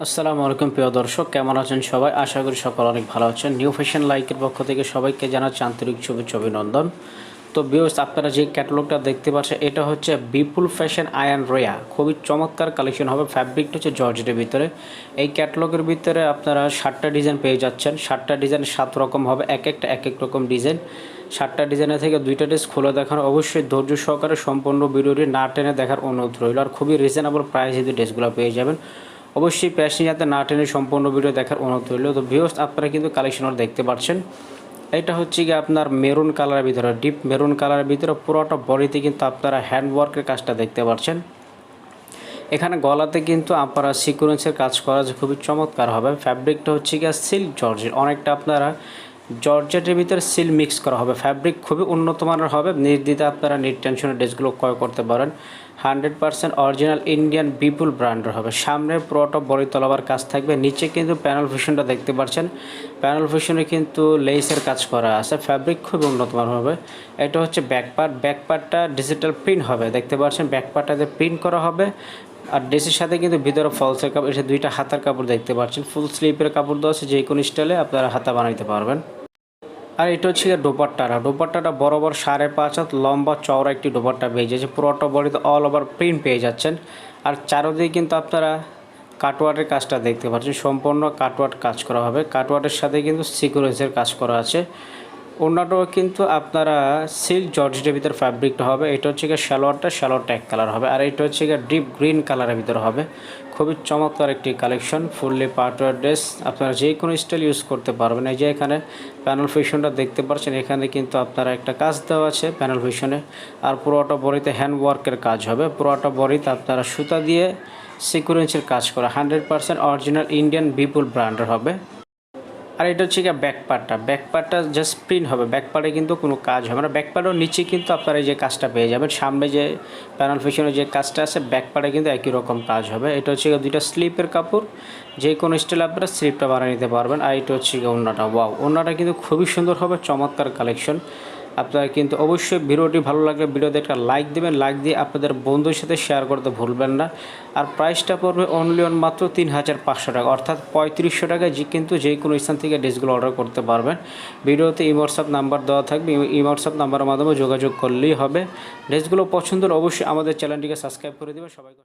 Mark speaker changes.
Speaker 1: আসসালামু আলাইকুম প্রিয় দর্শক, কেমন আছেন সবাই? আশা করি সকল অনেক ভালো আছেন। নিউ ফ্যাশন লাইকের পক্ষ থেকে সবাইকে জানাচ্ছি আন্তরিক শুভেচ্ছা, অভিনন্দন। তো বিয়স আপনারা যে ক্যাটালগটা দেখতে পাচ্ছেন, এটা হচ্ছে বিপুল ফ্যাশন আয়ন রোয়া খুবই চমৎকার কালেকশন হবে। ফ্যাব্রিকটা হচ্ছে জর্জেটের ভিতরে। এই ক্যাটালগের ভিতরে আপনারা সাতটা ডিজাইন পেয়ে যাচ্ছেন। সাতটা ডিজাইন সাত রকম হবে, এক একটা, এক এক রকম ডিজাইন সাতটা ডিজাইনের থেকে দুইটা ড্রেস খুলে দেখার, অবশ্যই ধৈর্য সহকারে সম্পূর্ণ ভিডিওটি না টেনে দেখার অনুরোধ রইল। আর খুবই রিজনেবল প্রাইসে ড্রেসগুলো পেয়ে যাবেন অবশ্যই প্যাশনি যাতে না টেনে সম্পূর্ণ ভিডিও দেখার অনুরোধ রইল। তো ভিউস আপনারা কিন্তু কালেকশন দেখতে পাচ্ছেন। এটা হচ্ছে গিয়ে আপনার মেরুন কালারের ভিতরে ডিপ মেরুন কালারের ভিতরে পুরোটা বডিতে কিন্তু আপনারা হ্যান্ডওয়ার্কের কাজটা দেখতে পাচ্ছেন। এখানে গলাতে কিন্তু আপনারা সিকুয়েন্সের কাজ করা যে খুবই চমৎকার হবে। ফ্যাব্রিকটা হচ্ছে গিয়ে সিল্ক জর্জের অনেকটা আপনারা জর্জেটের ভিতরে সিল মিক্স করা হবে। ফ্যাব্রিক খুবই উন্নত মানের হবে। নির্দ্বিধা আপনারা নিট টেনশনের ড্রেসগুলো ক্রয় করতে পারেন। Hundred percent original Indian Bipul ব্র্যান্ডের হবে। সামনে পুরোটা বড়ি তলাবার কাজ থাকবে। নিচে কিন্তু প্যানেল ফিশনটা দেখতে পাচ্ছেন। প্যানেল ফিশনে কিন্তু লেসের কাজ করা আছে। ফ্যাব্রিক খুবই উন্নত মানের হবে। এটা হচ্ছে ব্যাক পার্ট ব্যাক পার্টটা ডিজিটাল প্রিন্ট হবে। দেখতে পাচ্ছেন ব্যাক পার্টটাতে প্রিন্ট করা হবে। আর ড্রেসের সাথে কিন্তু ভিতরে ফলসের কাপড় এসে দুইটা হাতার কাপড় দেখতে পাচ্ছেন। ফুল স্লিপের কাপড় দেওয়া আছে। যে কোনো স্টাইলে আপনারা হাতা বানাইতে পারবেন। আর এটা হচ্ছে গিয়ে দোপাট্টাটা। দোপাট্টাটা বরাবর সাড়ে পাঁচ হাত লম্বা চওড়া একটি দোপাট্টা পেয়ে যাচ্ছে। পুরোটা বডিতে অল ওভার প্রিন্ট পেয়ে যাচ্ছেন। আর চারোদিকে কিন্তু আপনারা কাটওয়ার্টের কাজটা দেখতে পাচ্ছেন। সম্পূর্ণ কাটওয়ার্ট কাজ করা হবে। কাটওয়ার্টের সাথে কিন্তু সিকুরেন্সের কাজ করা আছে। অন্যটাও কিন্তু আপনারা সিল্ক জর্জেটের ভিতর ফ্যাব্রিকটা হবে, এটা হচ্ছে গিয়ে শ্যালোয়ারটা শ্যালোয়ারটা এক কালার হবে, আর এটা হচ্ছে গিয়ে ডিপ গ্রিন কালারের ভিতরে হবে। খুবই চমৎকার একটি কালেকশন ফুললি পার্টওয়ার ড্রেস আপনারা যে কোনো স্টাইল ইউজ করতে পারবেন। এই যে এখানে প্যানেল ফিশনটা দেখতে পাচ্ছেন, এখানে কিন্তু আপনারা একটা কাজ দেওয়া আছে প্যানেল ফিশনে আর পুরোটা বড়িতে হ্যান্ড ওয়ার্কের কাজ হবে। পুরোটা বড়িতে আপনারা সুতা দিয়ে সিকুয়েন্সের কাজ করা hundred percent original Indian Bipul ব্র্যান্ডের হবে। আর এটা হচ্ছে গিয়ে ব্যাক পার্টটা ব্যাক পার্টটা জাস্ট প্রিন্ট হবে। ব্যাক পার্টে কিন্তু কোনো কাজ হবে না। ব্যাক পার্টের নিচে কিন্তু আপনারা এই যে কাজটা পেয়ে যাবেন। সামনে যে প্যানেল ফিশনের যে কাজটা আছে ব্যাক পার্টে কিন্তু একই রকম কাজ হবে। এটা হচ্ছে গিয়ে দুইটা স্লিপের কাপড়। যে কোনো স্টাইল আপনারা স্লিপটা বানিয়ে নিতে পারবেন। আর এটা হচ্ছে গিয়ে অন্যটা ওয়াও অন্যটা কিন্তু খুবই সুন্দর হবে। চমৎকার কালেকশন আপনারা কিন্তু অবশ্যই ভিডিওটি ভালো লাগলে ভিডিওতে একটা লাইক দেবেন লাইক দিয়ে আপনাদের বন্ধুর সাথে শেয়ার করতে ভুলবেন না। আর প্রাইসটা পড়বে অনলি অন মাত্র তিন হাজার পাঁচশো টাকা, অর্থাৎ পঁয়ত্রিশশো টাকায় যে কিন্তু যে কোনো স্থান থেকে ড্রেসগুলো অর্ডার করতে পারবেন। ভিডিওতে ই হোয়াটসঅ্যাপ নাম্বার দেওয়া থাকবে ই হোয়াটসঅ্যাপ নাম্বারের মাধ্যমে যোগাযোগ করলেই হবে। ড্রেসগুলো পছন্দ অবশ্যই আমাদের চ্যানেলটিকে সাবস্ক্রাইব করে দেবেন। সবাইকে